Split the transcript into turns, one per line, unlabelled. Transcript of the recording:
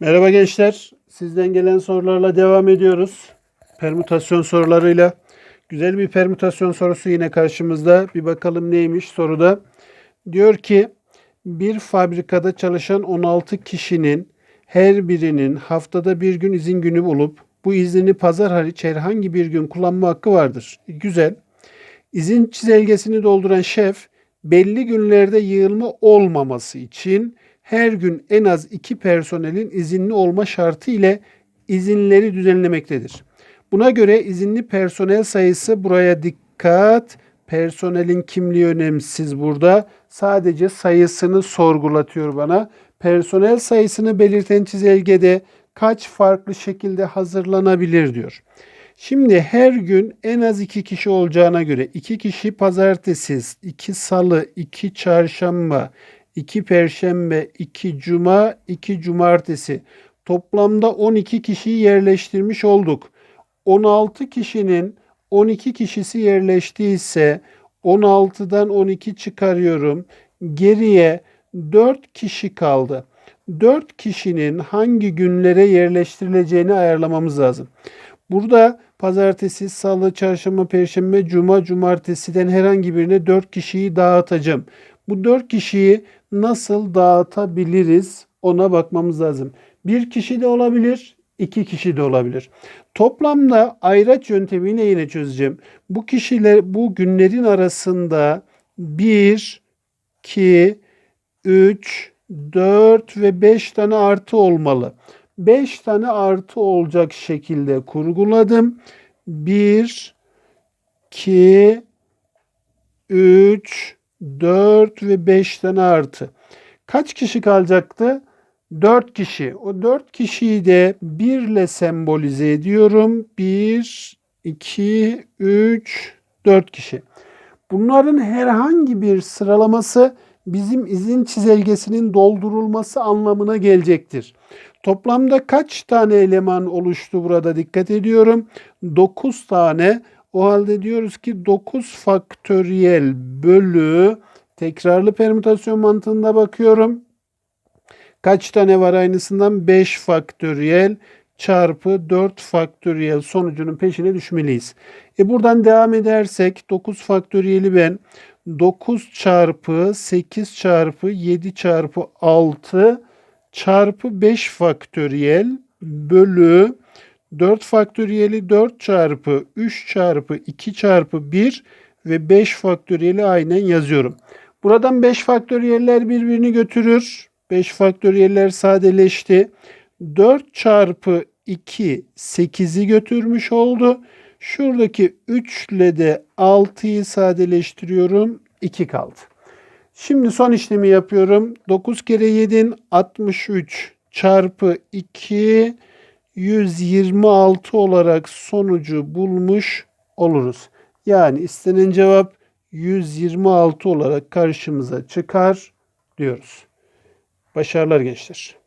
Merhaba gençler. Sizden gelen sorularla devam ediyoruz. Permütasyon sorularıyla. Güzel bir permütasyon sorusu yine karşımızda. Bir bakalım neymiş soruda. Diyor ki bir fabrikada çalışan 16 kişinin her birinin haftada bir gün izin günü olup bu iznini pazar hariç herhangi bir gün kullanma hakkı vardır. Güzel. İzin çizelgesini dolduran şef belli günlerde yığılma olmaması için her gün en az iki personelin izinli olma şartı ile izinleri düzenlemektedir. Buna göre izinli personel sayısı buraya dikkat. Personelin kimliği önemsiz burada. Sadece sayısını sorgulatıyor bana. Personel sayısını belirten çizelgede kaç farklı şekilde hazırlanabilir diyor. Şimdi her gün en az iki kişi olacağına göre iki kişi pazartesi, iki salı, iki çarşamba, iki perşembe, iki cuma, iki cumartesi. Toplamda 12 kişiyi yerleştirmiş olduk. 16 kişinin 12 kişisi yerleştiyse 16'dan 12 çıkarıyorum. Geriye 4 kişi kaldı. 4 kişinin hangi günlere yerleştirileceğini ayarlamamız lazım. Burada pazartesi, salı, çarşamba, perşembe, cuma, cumartesiden herhangi birine 4 kişiyi dağıtacağım. Bu 4 kişiyi nasıl dağıtabiliriz ona bakmamız lazım. Bir kişi de olabilir, iki kişi de olabilir. Toplamda ayraç yöntemiyle yine çözeceğim. Bu kişiler bu günlerin arasında 1, 2, 3, 4 ve 5 tane artı olmalı. 5 tane artı olacak şekilde kurguladım. 1, 2, 3, 4 ve 5 tane artı. Kaç kişi kalacaktı? 4 kişi. O 4 kişiyi de 1 ile sembolize ediyorum. 1, 2, 3, 4 kişi. Bunların herhangi bir sıralaması bizim izin çizelgesinin doldurulması anlamına gelecektir. Toplamda kaç tane eleman oluştu burada dikkat ediyorum. 9 tane. O halde diyoruz ki 9 faktöriyel bölü tekrarlı permütasyon mantığında bakıyorum. Kaç tane var aynısından? 5 faktöriyel çarpı 4 faktöriyel sonucunun peşine düşmeliyiz. E buradan devam edersek 9 faktöriyeli ben 9 çarpı 8 çarpı 7 çarpı 6 çarpı 5 faktöriyel bölü 4 faktöriyeli 4 çarpı 3 çarpı 2 çarpı 1 ve 5 faktöriyeli aynen yazıyorum. Buradan 5 faktöriyeller birbirini götürür. 5 faktöriyeller sadeleşti. 4 çarpı 2 8'i götürmüş oldu. Şuradaki 3 ile de 6'yı sadeleştiriyorum. 2 kaldı. Şimdi son işlemi yapıyorum. 9 kere 7'in 63 çarpı 2 126 olarak sonucu bulmuş oluruz. Yani istenen cevap 126 olarak karşımıza çıkar diyoruz. Başarılar gençler.